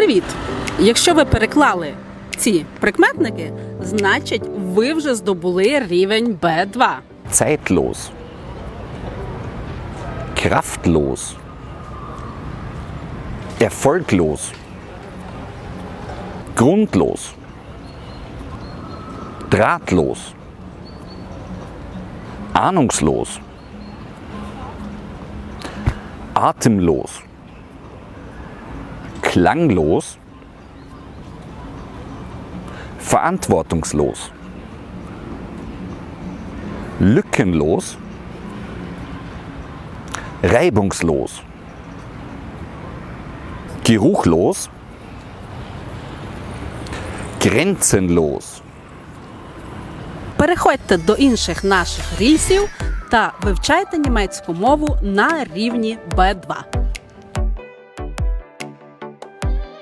Привіт! Якщо ви переклали ці прикметники, значить ви вже здобули рівень Б2. zeitlos, kraftlos, erfolglos, grundlos, drahtlos, ahnungslos, atemlos, klanglos, verantwortungslos lückenlos, reibungslos, geruchlos, grenzenlos. Переходьте до інших наших рільсів та вивчайте німецьку мову на рівні Б2.